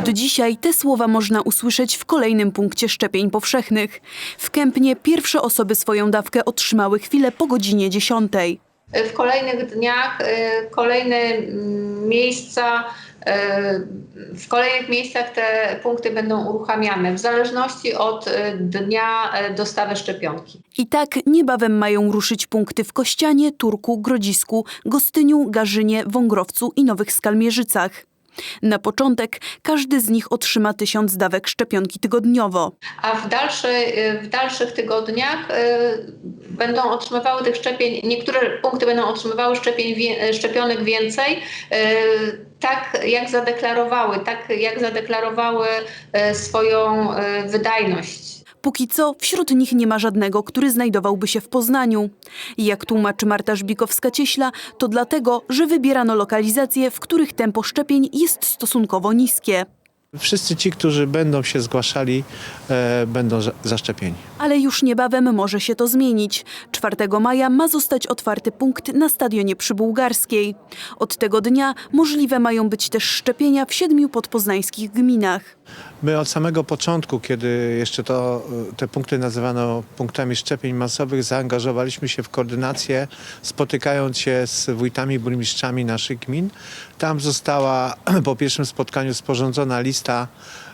Od dzisiaj te słowa można usłyszeć w kolejnym punkcie szczepień powszechnych. W Kępnie pierwsze osoby swoją dawkę otrzymały chwilę po godzinie 10. W kolejnych dniach y, kolejne mm, miejsca, y, w kolejnych miejscach te punkty będą uruchamiane w zależności od y, dnia dostawy szczepionki. I tak niebawem mają ruszyć punkty w Kościanie, Turku, Grodzisku, Gostyniu, Garzynie, Wągrowcu i Nowych Skalmierzycach. Na początek każdy z nich otrzyma tysiąc dawek szczepionki tygodniowo. A w, dalszy, w dalszych tygodniach y, będą otrzymywały tych szczepień, niektóre punkty będą otrzymywały szczepień, szczepionek więcej, y, tak jak zadeklarowały, tak jak zadeklarowały y, swoją wydajność. Póki co wśród nich nie ma żadnego, który znajdowałby się w Poznaniu. Jak tłumaczy Marta Żbikowska-Cieśla, to dlatego, że wybierano lokalizacje, w których tempo szczepień jest stosunkowo niskie. Wszyscy ci, którzy będą się zgłaszali, e, będą za- zaszczepieni. Ale już niebawem może się to zmienić. 4 maja ma zostać otwarty punkt na stadionie przy Bułgarskiej. Od tego dnia możliwe mają być też szczepienia w siedmiu podpoznańskich gminach. My od samego początku, kiedy jeszcze to, e, te punkty nazywano punktami szczepień masowych, zaangażowaliśmy się w koordynację, spotykając się z wójtami, burmistrzami naszych gmin. Tam została po pierwszym spotkaniu sporządzona lista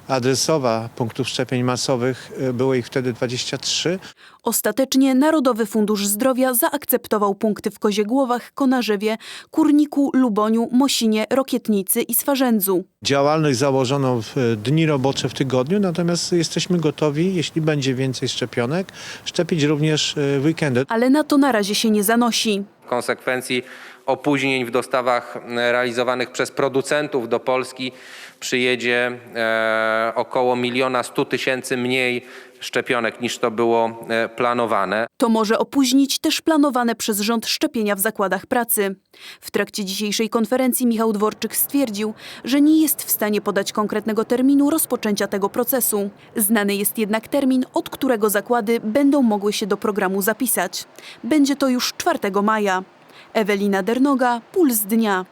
adresowa punktów szczepień masowych. E, Było ich wtedy 23. Ostatecznie Narodowy Fundusz Zdrowia zaakceptował punkty w Koziegłowach, Konarzewie, Kurniku, Luboniu, Mosinie, Rokietnicy i Swarzędzu. Działalność założono w e, dni robocze w tygodniu, natomiast jesteśmy gotowi, jeśli będzie więcej szczepionek, szczepić również e, w weekendy. Ale na to na razie się nie zanosi. W konsekwencji opóźnień w dostawach realizowanych przez producentów do Polski przyjedzie e, około miliona stu tysięcy mniej szczepionek niż to było e, planowane. To może opóźnić też planowane przez rząd szczepienia w zakładach pracy. W trakcie dzisiejszej konferencji Michał Dworczyk stwierdził, że nie jest w stanie podać konkretnego terminu rozpoczęcia tego procesu. Znany jest jednak termin, od którego zakłady będą mogły się do programu zapisać. Będzie to już 4 maja. Ewelina Dernoga, Puls Dnia.